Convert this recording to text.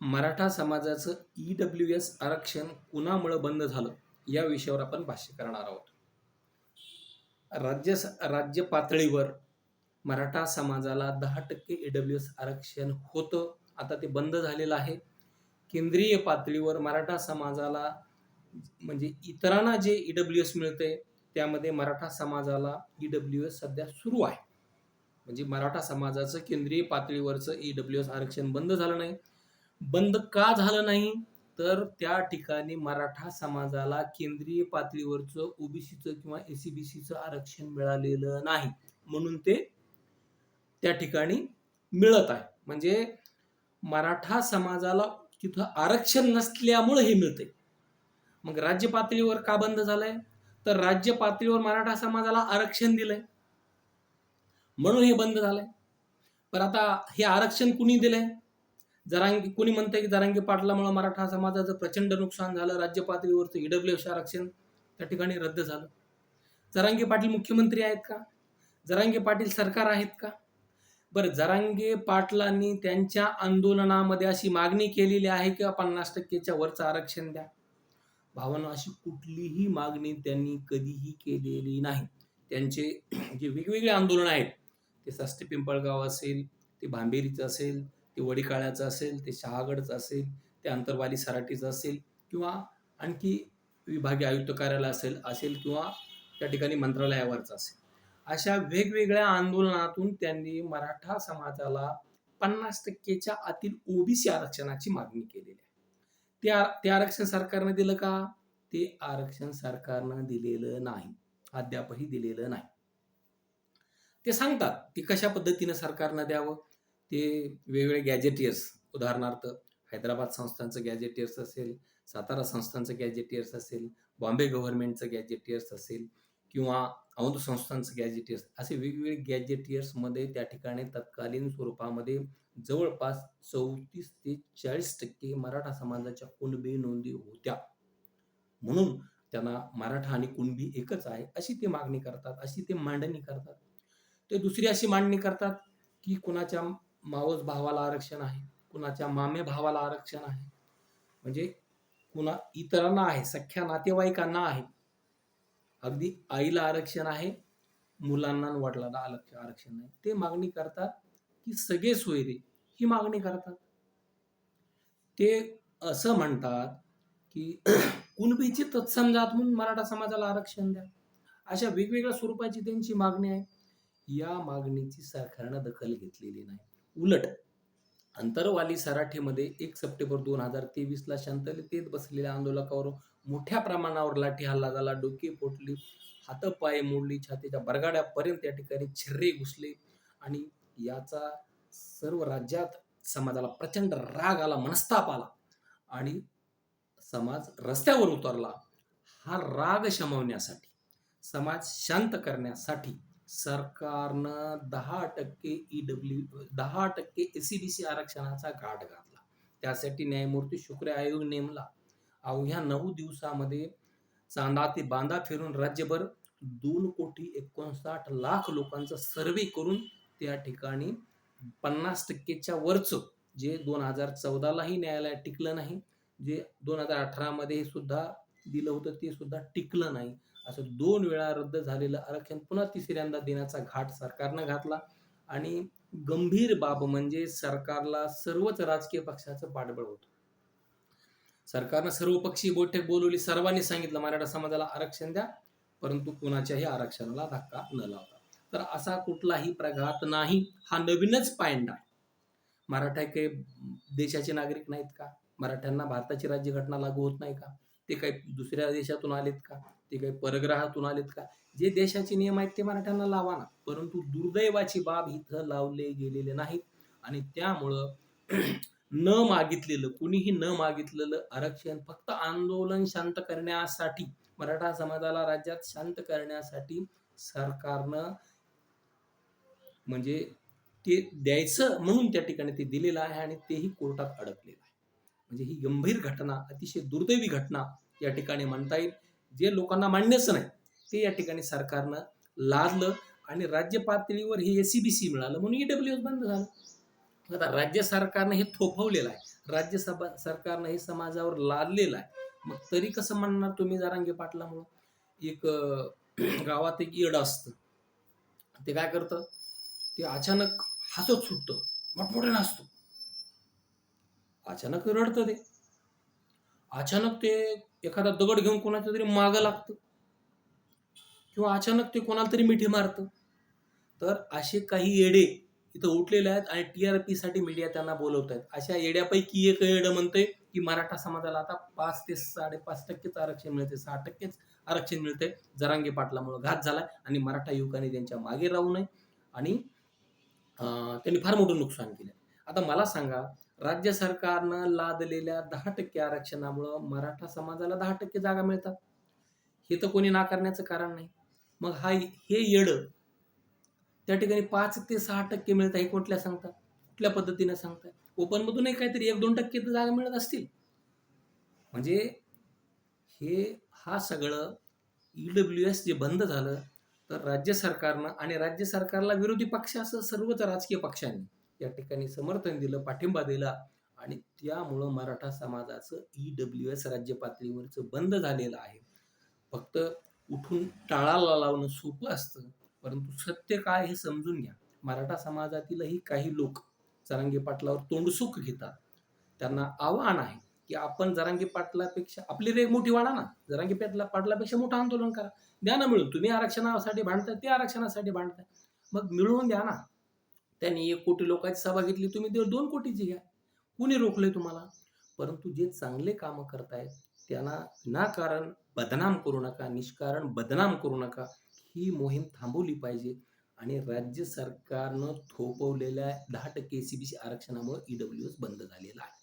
मराठा समाजाचं E W S आरक्षण कुणामुळं बंद झालं? या विषयावर आपण भाष्य करणार आहोत. राज्य राज्य पातळीवर मराठा समाजाला दहा टक्के ई डब्ल्यू एस आरक्षण होतं. आता ते बंद झालेलं आहे. केंद्रीय पातळीवर मराठा समाजाला म्हणजे इतरांना जे ई डब्ल्यू एस मिळते त्यामध्ये मराठा समाजाला ई डब्ल्यू एस सध्या सुरू आहे. म्हणजे मराठा समाजाचं केंद्रीय पातळीवरचं ई डब्ल्यू एस आरक्षण बंद झालं नाही. बंद का झालं नाही? तर त्या ठिकाणी मराठा समाजाला केंद्रीय पातळीवरचं ओबीसीचं किंवा एसीबीसीचं आरक्षण मिळालेलं नाही. म्हणून ते त्या ठिकाणी मिळत आहे. म्हणजे मराठा समाजाला तिथं आरक्षण नसल्यामुळं हे मिळते मग राज्य पातळीवर का बंद झालंय? तर राज्य पातळीवर मराठा समाजाला आरक्षण दिलंय. म्हणून हे बंद झालंय. पण आता हे आरक्षण कुणी दिलंय? जरांगी कुणी म्हणतंय की जरांगी पाटलामुळे मराठा समाजाचं प्रचंड नुकसान झालं राज्य पातळीवरचं ईडब्ल्यू एस आरक्षण त्या ठिकाणी रद्द झालं. जरांगे पाटील मुख्यमंत्री आहेत का? जरांगे पाटील सरकार आहेत का? बरं जरांगे पाटलांनी त्यांच्या आंदोलनामध्ये अशी मागणी केलेली आहे की पन्नास टक्केच्या वरचं आरक्षण द्या? भावना अशी कुठलीही मागणी त्यांनी कधीही केलेली नाही. त्यांचे जे वेगवेगळे आंदोलन आहेत ते सस्ते पिंपळगाव असेल ते भांबेरीचं असेल ते वडीकाळ्याचं असेल ते शहागडचं असेल ते अंतरवाली सराटीचं असेल किंवा आणखी विभागीय आयुक्त कार्यालय असेल असेल किंवा त्या ठिकाणी मंत्रालयावरचं असेल. अशा वेगवेगळ्या आंदोलनातून त्यांनी मराठा समाजाला पन्नास टक्केच्या आतील ओबीसी आरक्षणाची मागणी केलेली आहे. ते ते आरक्षण सरकारनं दिलं का? ते आरक्षण सरकारनं दिलेलं नाही. अद्यापही दिलेलं नाही. ते सांगतात की कशा पद्धतीनं सरकारनं द्यावं? ते वेगवेगळे गॅजेटियर्स उदाहरणार्थ हैदराबाद संस्थांचं गॅजेटियर्स असेल सातारा संस्थांचं गॅजेटियर्स असेल बॉम्बे गव्हर्नमेंटचं गॅजेटियर्स असेल किंवा औंध संस्थांचं गॅजेटियर्स असे वेगवेगळे गॅजेटियर्समध्ये त्या ठिकाणी तत्कालीन स्वरूपामध्ये जवळपास चौतीस ते चाळीस टक्के मराठा समाजाच्या कुणबी नोंदी होत्या. म्हणून त्यांना मराठा आणि कुणबी एकच आहे अशी ते मागणी करतात अशी ते मांडणी करतात. ते दुसरी अशी मांडणी करतात की कुणाच्या मावस भावाला आरक्षण आहे. कुणाच्या मामे भावाला आरक्षण आहे. म्हणजे कुणा इतरांना आहे सख्या नातेवाईकांना आहे. अगदी आईला आरक्षण आहे मुलांना वडिलांना आरक्ष- आरक्षण नाही. ते मागणी करतात की सगळे सोयरे ही मागणी करतात. ते असं म्हणतात की कुणबीची तत्समजात म्हणून मराठा समाजाला आरक्षण द्या. अशा वेगवेगळ्या स्वरूपाची त्यांची मागणी आहे. या मागणीची सरकारनं दखल घेतलेली नाही. उलट अंतरवाली सराठेमध्ये एक सप्टेंबर दोन हजार तेवीसला शांततेत बसलेल्या आंदोलकावर मोठ्या प्रमाणावर लाठी हल्ला झाला. डोके फोडली हातपाय मोडली छातीच्या बरगाड्यापर्यंत त्या ठिकाणी छिर्रे घुसले आणि याचा सर्व राज्यात समाजाला प्रचंड राग आला मनस्ताप आला आणि समाज रस्त्यावर उतरला. हा राग शमवण्यासाठी समाज शांत करण्यासाठी सरकारनं दहा टक्के ई डब्ल्यू दहा टक्के एस सी बी सी आरक्षणाचा गाठ घातला. त्यासाठी न्यायमूर्ती शुक्रे आयोग नेमला. अवघ्या नऊ दिवसामध्ये चांदा ते बांधा फिरून राज्यभर दोन कोटी एकोणसाठ लाख लोकांचा सर्वे करून त्या ठिकाणी पन्नास टक्केच्या वरचं जे दोन हजार चौदालाही न्यायालयात टिकलं नाही जे दोन हजार अठरामध्ये सुद्धा दिलं होतं ते सुद्धा टिकलं नाही. असं दोन वेळा रद्द झालेलं आरक्षण पुन्हा तिसऱ्यांदा देण्याचा घाट सरकारनं घातला. आणि गंभीर बाब म्हणजे सरकारला सर्वच राजकीय पक्षाचं पाठबळ होतं. सरकारनं सर्वपक्षीय बैठक बोलवली सर्वांनी सांगितलं मराठा समाजाला आरक्षण द्या परंतु कुणाच्याही आरक्षणाला धक्का न लावता. तर असा कुठलाही प्रघात नाही हा नवीनच पायंडा. मराठा काही देशाचे नागरिक नाहीत का? मराठ्यांना भारताची राज्यघटना लागू होत नाही का? ते काही दुसऱ्या देशातून आलेत का? ते काही परग्रहातून आलेत का? जे देशाचे नियम आहेत ते मराठ्यांना लावा ना. परंतु दुर्दैवाची बाब इथं लावले गेलेले नाहीत. आणि त्यामुळं न मागितलेलं कुणीही न मागितलेलं आरक्षण फक्त आंदोलन शांत करण्यासाठी मराठा समाजाला राज्यात शांत करण्यासाठी सरकारनं म्हणजे ते द्यायचं म्हणून त्या ठिकाणी ते दिलेलं आहे आणि तेही कोर्टात अडकलेलं आहे. म्हणजे ही गंभीर घटना अतिशय दुर्दैवी घटना या ठिकाणी म्हणता येईल. जे लोकांना मान्यच नाही ते या ठिकाणी सरकारनं लादलं आणि राज्य पातळीवर हे एसीबीसी मिळालं. म्हणून ईडब्ल्यू बंद झालं. आता राज्य सरकारनं हे थोपवलेलं आहे. राज्यसभा सरकारनं हे समाजावर लादलेलं आहे. मग तरी कसं म्हणणार तुम्ही जरांगे पाटलामुळं? एक गावात एक येड असतं. ते काय करतं? ते अचानक हसत सुटतं. मोठमोठ्यानं हसतो अचानक रडतं ते. अचानक ते एखादा दगड घेऊन कोणाच्या तरी मागं लागतं. किंवा अचानक ते कोणाला तरी मिठी मारतं. तर असे काही येडे इथं उठलेले आहेत आणि टी आर पी साठी मीडिया त्यांना बोलवत आहेत अशा येड्यापैकी एक येड म्हणते की मराठा समाजाला आता पाच ते साडेपाच टक्केच आरक्षण मिळते सहा टक्केच आरक्षण मिळते जरांगे पाटलामुळे घात झालाय आणि मराठा युवकांनी त्यांच्या मागे राहू नये. आणि त्यांनी फार मोठं नुकसान केलं आता मला सांगा राज्य सरकारनं लादलेल्या दहा टक्के आरक्षणामुळं मराठा समाजाला दहा टक्के जागा मिळतात. हे तर कोणी नाकारण्याचं कारण नाही. मग हा हे येड त्या ठिकाणी पाच ते सहा टक्के मिळत आहे कुठल्या सांगतात? कुठल्या पद्धतीने सांगताय ओपनमधूनही काहीतरी एक दोन टक्के तर जागा मिळत असतील. म्हणजे हे हा सगळं ईडब्ल्यू एस जे बंद झालं तर राज्य सरकारनं आणि राज्य सरकारला विरोधी पक्ष असं सर्वच राजकीय पक्षांनी या ठिकाणी समर्थन दिलं पाठिंबा दिला आणि त्यामुळं मराठा समाजाचं ई डब्ल्यू एस राज्य पातळीवरचं बंद झालेलं आहे. फक्त उठून टाळाला लावणं सोपं असतं परंतु सत्य काय हे समजून घ्या. मराठा समाजातीलही काही लोक जरांगे पाटलावर तोंडसुख घेतात. त्यांना आव्हान आहे की आपण जरांगे पाटलापेक्षा आपली रेग मोठी वाढा ना. जरांगे पाटला पाटलापेक्षा मोठं आंदोलन करा. द्या ना मिळून. तुम्ही आरक्षणासाठी भांडताय ते आरक्षणासाठी भांडताय. मग मिळवून द्या ना. त्यांनी एक कोटी लोकांची सभा घेतली. तुम्ही दोन कोटीची घ्या. कुणी रोखले तुम्हाला? परंतु जे चांगले कामं करतायत त्यांना विनाकारण बदनाम करू नका निष्कारण बदनाम करू नका. ही मोहीम थांबवली पाहिजे आणि राज्य सरकारनं थोपवलेल्या दहा टक्के एसीबीसी आरक्षणामुळे ईडब्ल्यू एस बंद झालेला आहे.